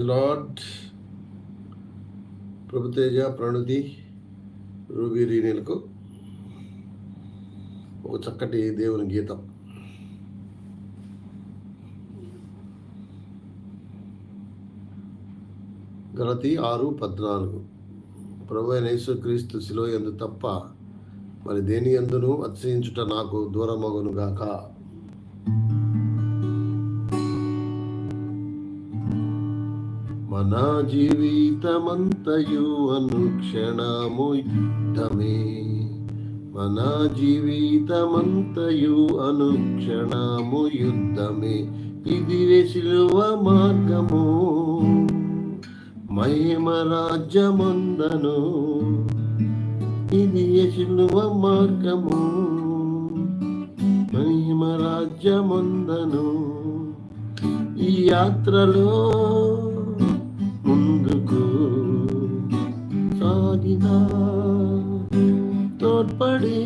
Lord Prabhuteja Pranuthi ruby రీనిలకు ఒక చక్కటి దేవుని గీతం. గలతి ఆరు పద్నాలుగు. ప్రభు అయిన యేసుక్రీస్తు శిలో ఎందు తప్ప మరి దేని ఎందును అతిశయించుట నాకు దూరమగును మన జీవితమంతయు అనుక్షణము యుద్ధమే. మన జీవితమంతయు అనుక్షణము యుద్ధమే. ఇది సిలువ మార్గము. మహిమ రాజ్యమందను. ఇది సిలువ మార్గము. మహిమ రాజ్యమందను. ఈ యాత్రలో ముందుకు సాగినా తోడ్పడి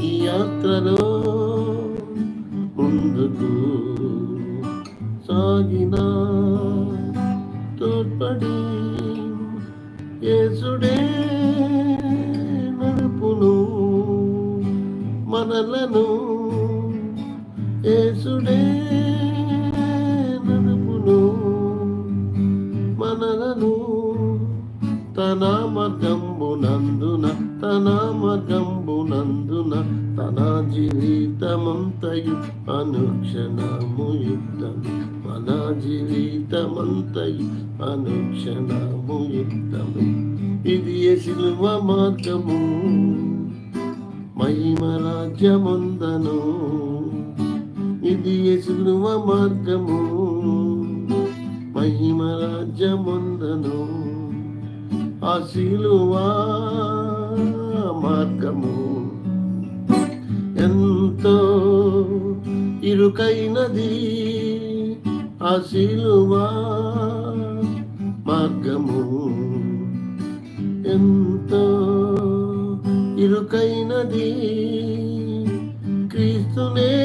ఈ యాత్రలో ముందుకు సాగినా తోడ్పడి యేసుడే నడుపును మనలను తన తన జీవితమంతయు అనుక్షణము యుద్ధం మన జీవితమంతయు అనుక్షణము యుద్ధము ఇది సిలువ మార్గము? మహిమ రాజ్యమందను. ఇది సిలువ మార్గము? మహిమ రాజ్యమందను. ఆ శిలువా మార్గము. ఎంతో ఇరుకైనది ఆ సిలువా మార్గము. ఎంతో ఇరుకైనది క్రీస్తునే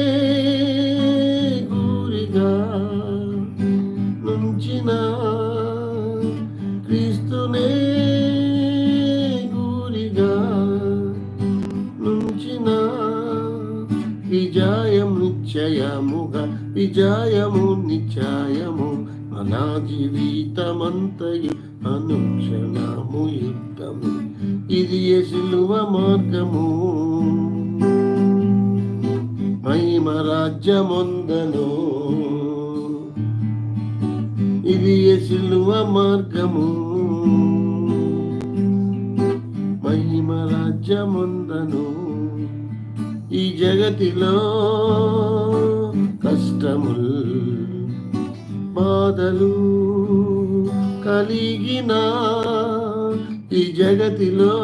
విజయం నిశ్చయముగా విజయము నిశ్చయము మన జీవితమంతయు అనుక్షణము యుద్ధము ఇది సిలువ మార్గము? మహిమ రాజ్యమొందను ఇది సిలువ మార్గము? మహిమ రాజ్యముందను ఈ జగతిలో కష్టముల్ బాధలు కలిగిన ఈ జగతిలో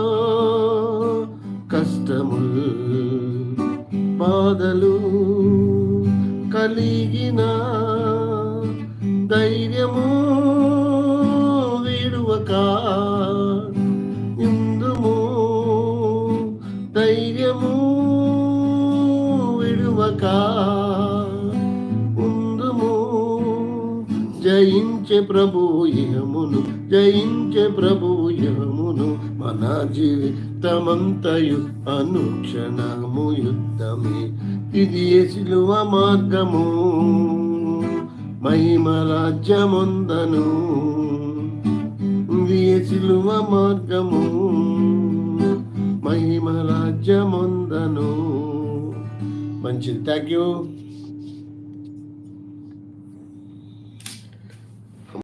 కష్టముల్ బాధలు కలిగిన ధైర్యము విడువక ఇందుము ధైర్యము విడువక ఉందుము జయించే ప్రభు ఇహమును జయించే ప్రభు ఇహమును మన జీవితమంతయు అనుక్షణము యుద్ధమే. ఇది సిలువ మార్గము? మహిమ రాజ్యముందను. ఇది సిలువ మార్గము? మహిమ రాజ్యముందను. Thank you.